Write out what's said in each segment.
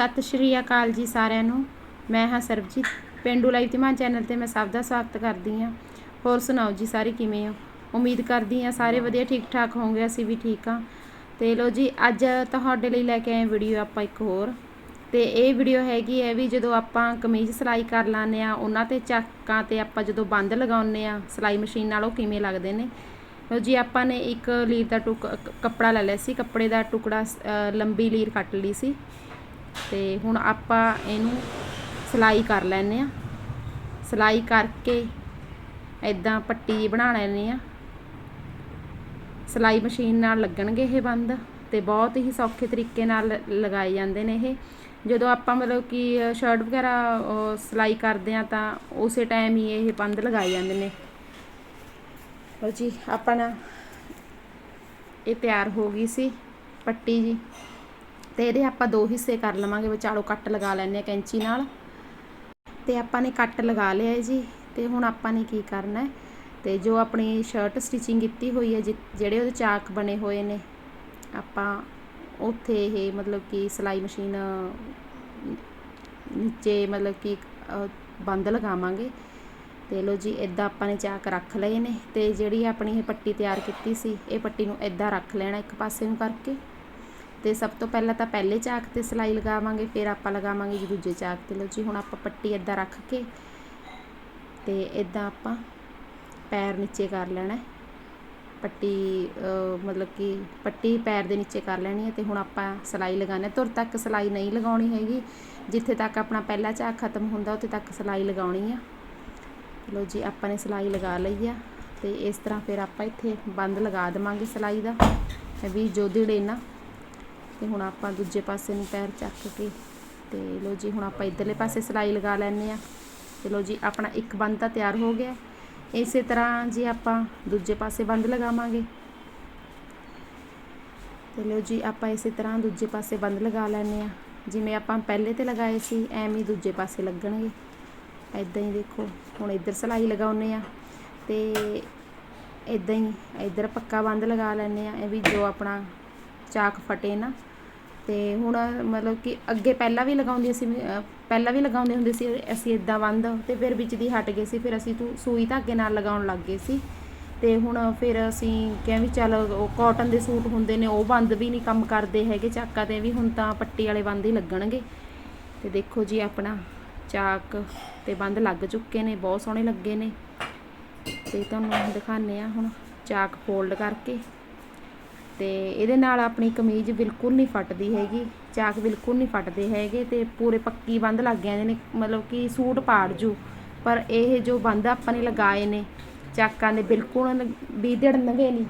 ਸਤਿ ਸ਼੍ਰੀ ਅਕਾਲ ਜੀ ਸਾਰਿਆਂ ਨੂੰ। ਮੈਂ ਹਾਂ ਸਰਬਜੀਤ। ਪਿੰਡੂ ਲਾਈਵ ਤਿਮਾਨ ਚੈਨਲ ਤੇ ਮੈਂ ਸਭ ਦਾ ਸਵਾਗਤ ਕਰਦੀ ਹਾਂ। ਹੋਰ ਸੁਣਾਓ ਜੀ ਸਾਰੇ ਕਿਵੇਂ ਹੋ? ਉਮੀਦ ਕਰਦੀ ਹਾਂ ਸਾਰੇ ਵਧੀਆ ਠੀਕ ਠਾਕ ਹੋਵੋਗੇ, ਅਸੀਂ ਵੀ ਠੀਕ ਹਾਂ। ਤੇ ਲੋ ਜੀ, ਅੱਜ ਤੁਹਾਡੇ ਲਈ ਲੈ ਕੇ ਆਏ ਵੀਡੀਓ ਆਪਾਂ ਇੱਕ ਹੋਰ। ਤੇ ਇਹ ਵੀਡੀਓ ਹੈਗੀ ਹੈ ਵੀ ਜਦੋਂ ਆਪਾਂ ਕਮੀਜ਼ ਸਿਲਾਈ ਕਰ ਲਾਉਂਦੇ ਆ ਉਹਨਾਂ ਤੇ ਚੱਕਾਂ ਤੇ ਆਪਾਂ ਜਦੋਂ ਬੰਦ ਲਗਾਉਂਦੇ ਆ ਸਿਲਾਈ ਮਸ਼ੀਨ ਨਾਲ ਉਹ ਕਿਵੇਂ ਲੱਗਦੇ ਨੇ? ਲੋ ਜੀ, ਆਪਾਂ ਨੇ ਇੱਕ ਲੀਰ ਦਾ ਟੁਕ, ਕੱਪੜਾ ਲੈ ਲਿਆ ਸੀ, ਕੱਪੜੇ ਦਾ ਟੁਕੜਾ ਲੰਬੀ ਲੀਰ ਕੱਟ ਲਈ ਸੀ। ਤੇ ਹੁਣ ਆਪਾਂ ਇਹਨੂੰ ਸਿਲਾਈ ਕਰ ਲੈਨੇ ਆ ਸਿਲਾਈ ਕਰਕੇ ਐਦਾਂ ਪੱਟੀ ਬਣਾ ਲੈਨੇ ਆ ਸਿਲਾਈ ਮਸ਼ੀਨ ਨਾਲ ਲੱਗਣਗੇ ਇਹ ਬੰਦ ਤੇ ਬਹੁਤ ਹੀ ਸੌਖੇ ਤਰੀਕੇ ਨਾਲ ਲ- ਲਗਾਏ ਜਾਂਦੇ ਨੇ ਇਹ। ਜਦੋਂ ਆਪਾਂ ਮਤਲਬ ਕਿ ਸ਼ਰਟ ਵਗੈਰਾ ਅਹ, ਸਿਲਾਈ ਕਰਦੇ ਆ ਤਾਂ ਉਸੇ ਟਾਈਮ ਹੀ ਇਹ ਬੰਦ ਲਗਾਏ ਜਾਂਦੇ ਨੇ। ਲਓ ਜੀ ਆਪਣਾ ਇਹ ਤਿਆਰ ਹੋ ਗਈ ਸੀ ਪੱਟੀ ਜੀ। ਤੇ ਇਹਦੇ ਆਪਾਂ ਦੋ ਹਿੱਸੇ ਕਰ ਲਵਾਂਗੇ ਵਿਚਾਲੋ ਕੱਟ ਲਗਾ ਲੈਣੇ ਆ ਕੈਂਚੀ ਨਾਲ। ਤੇ ਆਪਾਂ ਨੇ ਕੱਟ ਲਗਾ ਲਿਆ ਹੈ ਜੀ, ਤੇ ਹੁਣ ਆਪਾਂ ਨੇ ਕੀ ਕਰਨਾ ਹੈ? ਤੇ ਜੋ ਆਪਣੀ ਸ਼ਰਟ ਸਟਿਚਿੰਗ ਕੀਤੀ ਹੋਈ ਹੈ, ਜਿ- ਜਿਹੜੇ ਉਹਦੇ ਚਾਕ ਬਣੇ ਹੋਏ ਨੇ, ਆਪਾਂ ਉੱਥੇ ਇਹ ਮਤਲਬ ਕਿ ਸਿਲਾਈ ਮਸ਼ੀਨ, ਨੀਚੇ ਮਤਲਬ ਕਿ ਬੰਦ ਲਗਾਵਾਂਗੇ। ਤੇ ਲੋ ਜੀ ਇਦਾਂ ਆਪਾਂ ਨੇ ਚਾਕ ਰੱਖ ਲਏ ਨੇ, ਤੇ ਜਿਹੜੀ ਆਪਣੀ ਇਹ ਪੱਟੀ ਤਿਆਰ ਕੀਤੀ ਸੀ, ਇਹ ਪੱਟੀ ਨੂੰ ਇਦਾਂ ਰੱਖ ਲੈਣਾ ਇੱਕ ਪਾਸੇ ਨੂੰ ਕਰਕੇ। ਤੇ ਸਭ ਤੋਂ ਪਹਿਲਾਂ ਤਾਂ ਪਹਿਲੇ ਚਾਕ ਤੇ ਸਿਲਾਈ ਲਗਾਵਾਂਗੇ, ਫਿਰ ਆਪਾਂ ਲਗਾਵਾਂਗੇ ਜੀ ਦੂਜੇ ਚਾਕ ਤੇ। ਲਓ ਜੀ, ਹੁਣ ਆਪਾਂ ਪੱਟੀ ਇਦਾਂ ਰੱਖ ਕੇ ਤੇ ਇਦਾਂ ਆਪਾਂ ਪੈਰ ਨੀਚੇ ਕਰ ਲੈਣਾ ਪੱਟੀ ਮਤਲਬ ਕਿ ਪੱਟੀ ਪੈਰ ਦੇ ਨੀਚੇ ਕਰ ਲੈਣੀ ਹੈ ਤੇ ਹੁਣ ਆਪਾਂ ਸਿਲਾਈ ਲਗਾਉਣਾ ਤੁਰ ਤੱਕ ਸਿਲਾਈ ਨਹੀਂ ਲਗਾਉਣੀ ਹੈਗੀ। ਜਿੱਥੇ ਤੱਕ ਆਪਣਾ ਪਹਿਲਾ ਚਾਕ ਖਤਮ ਹੁੰਦਾ, ਉੱਥੇ ਤੱਕ ਸਿਲਾਈ ਲਗਾਉਣੀ ਆ ਲਓ ਜੀ, ਆਪਾਂ ਨੇ ਸਿਲਾਈ ਲਗਾ ਲਈ ਆ ਤੇ ਇਸ ਤਰ੍ਹਾਂ ਫਿਰ ਆਪਾਂ ਇੱਥੇ ਬੰਦ ਲਗਾ ਦੇਵਾਂਗੇ ਸਿਲਾਈ ਦਾ। ਵੀ ਜੋ ਦਿੜੇ ਨਾ ਤੇ ਹੁਣ ਆਪਾਂ ਦੂਜੇ ਪਾਸੇ ਨੂੰ ਪੈਰ ਚੱਕ ਕੇ ਤੇ ਲੋ ਜੀ, ਹੁਣ ਆਪਾਂ ਇਧਰਲੇ ਪਾਸੇ ਸਿਲਾਈ ਲਗਾ ਲੈਣੇ ਆ ਤੇ ਲੋ ਜੀ, ਆਪਣਾ ਇੱਕ ਬੰਦ ਤਾਂ ਤਿਆਰ ਹੋ ਗਿਆ। ਇਸੇ ਤਰ੍ਹਾਂ ਜੇ ਆਪਾਂ ਦੂਜੇ ਪਾਸੇ ਬੰਦ ਲਗਾਵਾਂਗੇ। ਤੇ ਲੋ ਜੀ, ਆਪਾਂ ਇਸੇ ਤਰ੍ਹਾਂ ਦੂਜੇ ਪਾਸੇ ਬੰਦ ਲਗਾ ਲੈਣੇ ਆ ਜਿਵੇਂ ਆਪਾਂ ਪਹਿਲੇ ਤੇ ਲਗਾਏ ਸੀ, ਐਵੇਂ ਹੀ ਦੂਜੇ ਪਾਸੇ ਲੱਗਣਗੇ। ਐਦਾਂ ਹੀ ਦੇਖੋ, ਹੁਣ ਇੱਧਰ ਸਿਲਾਈ ਲਗਾਉਨੇ ਆ ਤੇ ਇਦਾਂ ਹੀ ਇੱਧਰ ਪੱਕਾ ਬੰਦ ਲਗਾ ਲੈਣੇ ਆ ਇਹ ਵੀ ਜੋ ਆਪਣਾ ਚਾਕ ਫਟੇ ਨਾ ਅਤੇ ਹੁਣ ਮਤਲਬ ਕਿ ਅੱਗੇ ਪਹਿਲਾਂ ਵੀ ਲਗਾਉਂਦੀ ਸੀ ਪਹਿਲਾਂ ਵੀ ਲਗਾਉਂਦੇ ਹੁੰਦੇ ਸੀ ਅਸੀਂ ਇੱਦਾਂ ਬੰਦ ਅਤੇ ਫਿਰ ਵਿੱਚ ਦੀ ਹਟ ਗਏ ਸੀ, ਫਿਰ ਅਸੀਂ ਤੂੰ ਸੂਈ ਧਾਗੇ ਨਾਲ ਲਗਾਉਣ ਲੱਗ ਗਏ ਸੀ। ਅਤੇ ਹੁਣ ਫਿਰ ਅਸੀਂ ਕਿਹਾ ਵੀ ਚੱਲ ਉਹ ਕਾਟਨ ਦੇ ਸੂਟ ਹੁੰਦੇ ਨੇ, ਉਹ ਬੰਦ ਵੀ ਨਹੀਂ ਕੰਮ ਕਰਦੇ ਹੈਗੇ, ਚਾਕਾਂ ਤੇ ਵੀ ਹੁਣ ਤਾਂ ਪੱਟੀ ਵਾਲੇ ਬੰਦ ਹੀ ਲੱਗਣਗੇ। ਤੇ ਦੇਖੋ ਜੀ ਆਪਣਾ ਚਾਕ ਤੇ ਬੰਦ ਲੱਗ ਚੁੱਕੇ ਨੇ, ਬਹੁਤ ਸੋਹਣੇ ਲੱਗੇ ਨੇ। ਤੇ ਤੁਹਾਨੂੰ ਦਿਖਾਣੇ ਆ ਹੁਣ ਚਾਕ ਫੋਲਡ ਕਰਕੇ। ਤੇ ਇਹਦੇ ਨਾਲ ਆਪਣੀ ਕਮੀਜ਼ ਬਿਲਕੁਲ ਨਹੀਂ ਫਟਦੀ ਹੈਗੀ, ਚਾਕ ਬਿਲਕੁਲ ਨਹੀਂ ਫਟਦੇ ਹੈਗੇ ਤੇ ਪੂਰੇ ਪੱਕੀ ਬੰਦ ਲੱਗ ਜਾਂਦੇ ਨੇ, ਮਤਲਬ ਕਿ ਸੂਟ ਪਾੜ ਜੂ। ਪਰ ਇਹ ਜੋ ਬੰਦ ਆਪਾਂ ਨੇ ਲਗਾਏ ਨੇ, ਚਾਕਾਂ ਦੇ ਬਿਲਕੁਲ ਵੀ ਦਿੜਨਗੇ ਨਹੀਂ।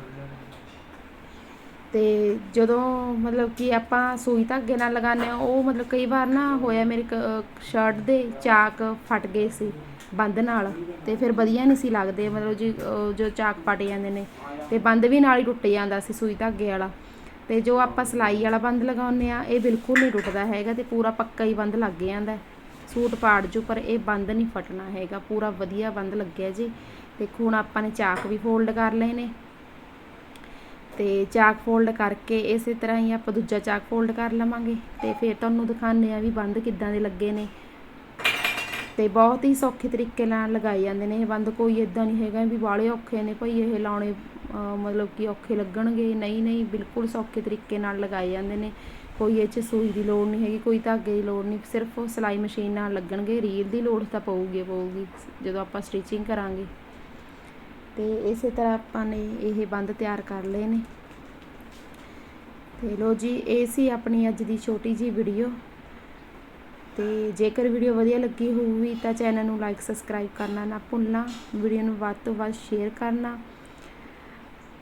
ਤੇ ਜਦੋਂ ਮਤਲਬ ਕਿ ਆਪਾਂ ਸੂਈ ਧਾਗੇ ਨਾਲ ਲਗਾਉਂਦੇ ਹਾਂ, ਉਹ ਮਤਲਬ ਕਈ ਵਾਰ ਨਾ ਹੋਇਆ ਮੇਰੇ ਕ ਸ਼ਰਟ ਦੇ ਚਾਕ ਫਟ ਗਏ ਸੀ ਬੰਦ ਨਾਲ ਅਤੇ ਫਿਰ ਵਧੀਆ ਨਹੀਂ ਸੀ ਲੱਗਦੇ, ਮਤਲਬ ਜੀ ਜੋ ਚਾਕ ਫਟ ਜਾਂਦੇ ਨੇ ਅਤੇ ਬੰਦ ਵੀ ਨਾਲ ਹੀ ਟੁੱਟ ਜਾਂਦਾ ਸੀ ਸੂਈ ਧਾਗੇ ਵਾਲਾ ਅਤੇ ਜੋ ਆਪਾਂ ਸਿਲਾਈ ਵਾਲਾ ਬੰਦ ਲਗਾਉਂਦੇ ਆ ਇਹ ਬਿਲਕੁਲ ਨਹੀਂ ਟੁੱਟਦਾ ਹੈਗਾ ਅਤੇ ਪੂਰਾ ਪੱਕਾ ਹੀ ਬੰਦ ਲੱਗ ਜਾਂਦਾ। ਸੂਟ ਪਾੜ ਜੂ, ਪਰ ਇਹ ਬੰਦ ਨਹੀਂ ਫਟਣਾ ਹੈਗਾ, ਪੂਰਾ ਵਧੀਆ ਬੰਦ ਲੱਗਿਆ ਜੀ। ਦੇਖੋ ਹੁਣ ਆਪਾਂ ਨੇ ਚਾਕ ਵੀ ਫੋਲਡ ਕਰ ਲਏ ਨੇ। ਤੇ ਚਾਕ ਫੋਲਡ ਕਰਕੇ ਇਸੇ ਤਰ੍ਹਾਂ ਹੀ ਆਪਾਂ ਦੂਜਾ ਚਾਕ ਫੋਲਡ ਕਰ ਲਵਾਂਗੇ ਤੇ ਫਿਰ ਤੁਹਾਨੂੰ ਦਿਖਾਉਂਦੇ ਆ ਵੀ ਬੰਦ ਕਿੱਦਾਂ ਦੇ ਲੱਗੇ ਨੇ। ਤੇ ਬਹੁਤ ਹੀ ਸੌਖੇ ਤਰੀਕੇ ਨਾਲ ਲਗਾਏ ਜਾਂਦੇ ਨੇ ਇਹ ਬੰਦ, ਕੋਈ ਇਦਾਂ ਨਹੀਂ ਹੈਗਾ ਵੀ ਬਾਲੇ ਔਖੇ ਨੇ ਭਈ ਇਹ ਲਾਉਣੇ ਮਤਲਬ ਕਿ ਔਖੇ ਲੱਗਣਗੇ, ਨਹੀਂ ਨਹੀਂ, ਬਿਲਕੁਲ ਸੌਖੇ ਤਰੀਕੇ ਨਾਲ ਲਗਾਏ ਜਾਂਦੇ ਨੇ। ਕੋਈ ਇਹ 'ਚ ਸੂਈ ਦੀ ਲੋੜ ਨਹੀਂ ਹੈਗੀ, ਕੋਈ ਧਾਗੇ ਦੀ ਲੋੜ ਨਹੀਂ, ਸਿਰਫ ਸਿਲਾਈ ਮਸ਼ੀਨ ਨਾਲ ਲੱਗਣਗੇ, ਰੀਲ ਦੀ ਲੋੜ ਤਾਂ ਪਊਗੀ ਪਊਗੀ, ਜਦੋਂ ਆਪਾਂ ਸਟਿਚਿੰਗ ਕਰਾਂਗੇ। ਤੇ ਇਸੇ ਤਰ੍ਹਾਂ ਆਪਾਂ ਨੇ ਇਹ ਬੰਦ ਤਿਆਰ ਕਰ ਲਏ ਨੇ। ਤੇ ਲੋ ਜੀ, ਇਹ ਸੀ ਆਪਣੀ ਅੱਜ ਦੀ ਛੋਟੀ ਜੀ ਵੀਡੀਓ ਤੇ ਜੇਕਰ ਵੀਡੀਓ ਵਧੀਆ ਲੱਗੀ ਹੋਊਗੀ ਤਾਂ ਚੈਨਲ ਨੂੰ ਲਾਈਕ ਸਬਸਕ੍ਰਾਈਬ ਕਰਨਾ ਨਾ ਭੁੱਲਣਾ ਵੀਡੀਓ ਨੂੰ ਵੱਧ ਤੋਂ ਵੱਧ ਸ਼ੇਅਰ ਕਰਨਾ।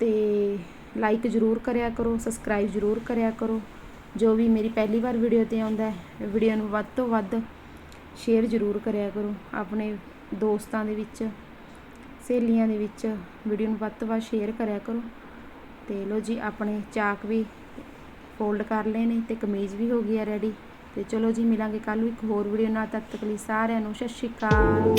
ਤੇ ਲਾਈਕ ਜ਼ਰੂਰ ਕਰਿਆ ਕਰੋ ਸਬਸਕ੍ਰਾਈਬ ਜ਼ਰੂਰ ਕਰਿਆ ਕਰੋ। ਜੋ ਵੀ ਮੇਰੀ ਪਹਿਲੀ ਵਾਰ ਵੀਡੀਓ ਤੇ ਆਉਂਦਾ ਹੈ ਵੀਡੀਓ ਨੂੰ ਵੱਧ ਤੋਂ ਵੱਧ ਸ਼ੇਅਰ ਜ਼ਰੂਰ ਕਰਿਆ ਕਰੋ ਆਪਣੇ ਦੋਸਤਾਂ ਦੇ ਵਿੱਚ। ਸਹੇਲੀਆਂ ਦੇ ਵਿੱਚ ਵੀਡੀਓ ਨੂੰ ਵੱਧ ਤੋਂ ਵੱਧ ਸ਼ੇਅਰ ਕਰਿਆ ਕਰੋ। ਤੇ ਲੋ ਜੀ, ਆਪਣੇ ਚਾਕ ਵੀ ਫੋਲਡ ਕਰ ਲਏ ਨੇ ਤੇ ਕਮੀਜ਼ ਵੀ ਹੋ ਗਈ ਹੈ ਰੈਡੀ ਤੇ ਚਲੋ ਜੀ, ਮਿਲਾਂਗੇ ਕੱਲ ਨੂੰ ਇੱਕ ਹੋਰ ਵੀਡੀਓ ਨਾਲ। ਤਦ ਤੱਕ ਲਈ ਸਾਰਿਆਂ ਨੂੰ ਸਤਿ ਸ਼੍ਰੀ ਅਕਾਲ।